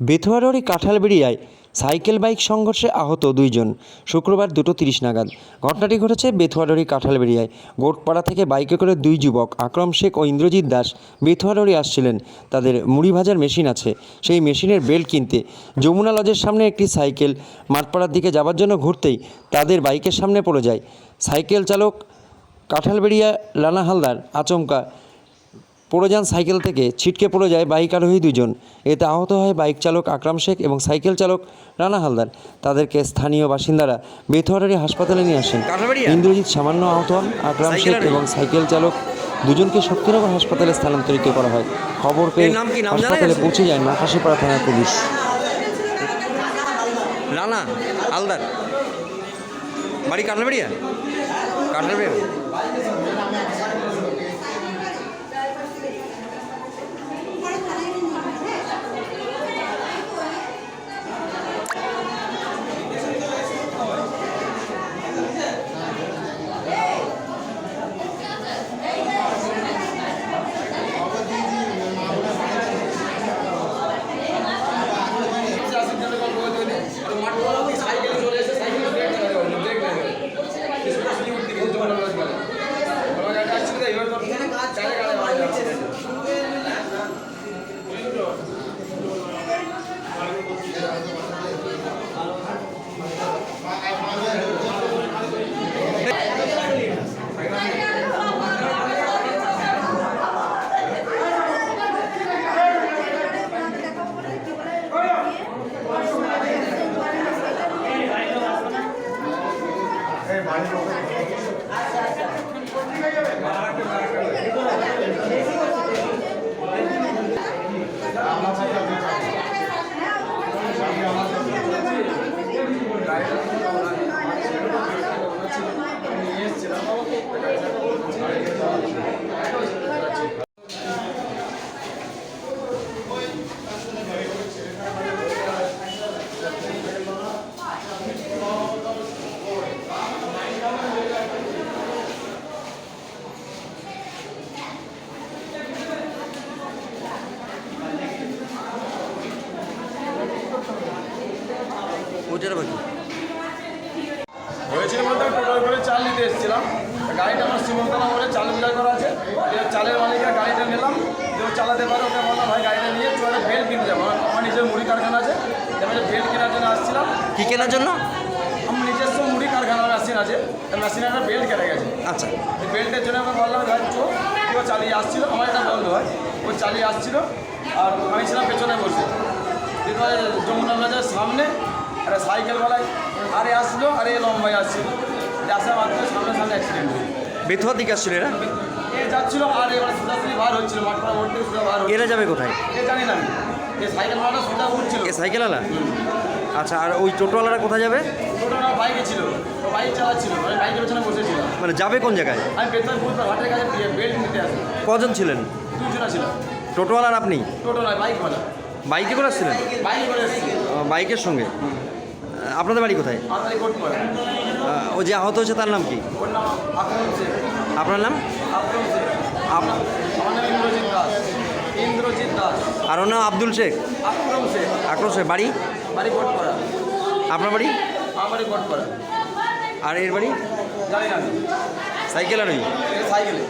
বেথুয়ারড়ি কাঁঠালবেড়িয়ায় cycle bike সংঘর্ষে আহত দুইজন। শুক্রবার দুটো তিরিশ নাগাদ ঘটনাটি ঘটেছে বেথুয়ারড়ি কাঁঠালবেড়িয়ায়। গোটপাড়া থেকে বাইকে করে দুই যুবক, আকরম শেখ ও ইন্দ্রজিৎ দাস বেথুয়ারড়ি আসছিলেন। তাদের মুড়ি ভাজার মেশিন আছে। সেই মেশিনের বেল্ট কিনতে যমুনা লজের সামনে একটি সাইকেল মাঠপাড়ার দিকে যাবার জন্য ঘুরতেই তাদের বাইকের সামনে পড়ে যায়। সাইকেল চালক কাঁঠালবেড়িয়া লানা হালদার আচমকা পড়ে যান সাইকেল থেকে। ছিটকে পড়ে যায় বাইক আরোহী দুজন। এতে আহত হয় বাইক চালক আকরাম শেখ এবং সাইকেল চালক রানা হালদার। তাদেরকে স্থানীয় বাসিন্দারা বেথুয়ারি হাসপাতালে নিয়ে আসেন? ইন্দ্রজিৎ সামান্য আহত হন। আকরাম শেখ এবং সাইকেল চালক দুজনকে শক্তিনগর হাসপাতালে স্থানান্তরিত করা হয়। খবর পেয়ে হাসপাতালে পৌঁছে যায় নাকাশিপাড়া থানার পুলিশ। রানা আলদার বাড়ি কাটলাবেড়িয়া কাটলাবেড়িয়া আচ্ছা আচ্ছা ওটার বাকি হয়েছিল বলতে আমি করে চাল নিতে এসেছিলাম। গাড়িটা আমার শ্রীমন্তলা বলে চাল বিলার করা আছে। চালের মালিকের গাড়িটা নিলাম। যে চালাতে পারে ওকে বললাম ভাই গাড়িটা নিয়ে চলে বেল্ট কিনতে যাব। আমার- নিজের মুড়ি কারখানা আছে। আমি বেল্ট কেনার জন্য আসছিলাম কি কেনার জন্য? আমার নিজস্ব মুড়ি কারখানার মেশিন আছে। মেশিনে একটা বেল্ট কেটে গেছে। আচ্ছা। বেল্টের জন্য আমি বললাম ভাই চো। কেউ চালিয়ে আসছিল। আমার একটা বন্ধু হয় ও চালিয়ে আসছিল। আর আমি ছিলাম পেছনে বসে। এরপরে যমুনা সামনে একটা সাইকেলওয়ালায় আরে আসলো আরে লম্বাই আসছিল আসার মাধ্যমে সামনে সামনে অ্যাক্সিডেন্ট বেথুয়ার দিকে আসছিল এরা? এ যাচ্ছিল আর এবার সোজাসুজি বার হচ্ছিল মাঠপাড়া মোড় থেকে সোজা বার হচ্ছিল। এরা যাবে কোথায়? এ জানি না। এ সাইকেলওয়ালা সোজা উঠছিল এ সাইকেলওয়ালা? আচ্ছা আর ওই টোটোওয়ালারা কোথায় যাবে? টোটো না বাইকে ছিল। তো বাইক চালাচ্ছিল আমি বাইকের পেছনে বসেছিলাম। মানে যাবে কোন জায়গায়? আমি বেতন বুধবার হাটের কাছে বেল্ট নিতে আসি। কজন ছিলেন? দুজনা ছিল টোটোওয়ালার আপনি? টোটো নয় বাইকওয়ালা। বাইকে করে আসছিলেন? বাইক করে আহ, বাইকের সঙ্গে? আপনাদের বাড়ি কোথায়? ও যে আহত হয়েছে তার নাম কি? আপনার নাম? আর ওর নাম আব্দুল শেখ? আক্রম শেখ। বাড়ি? আপনার বাড়ি? আর এর বাড়ি? সাইকেল আর সাইকেলে।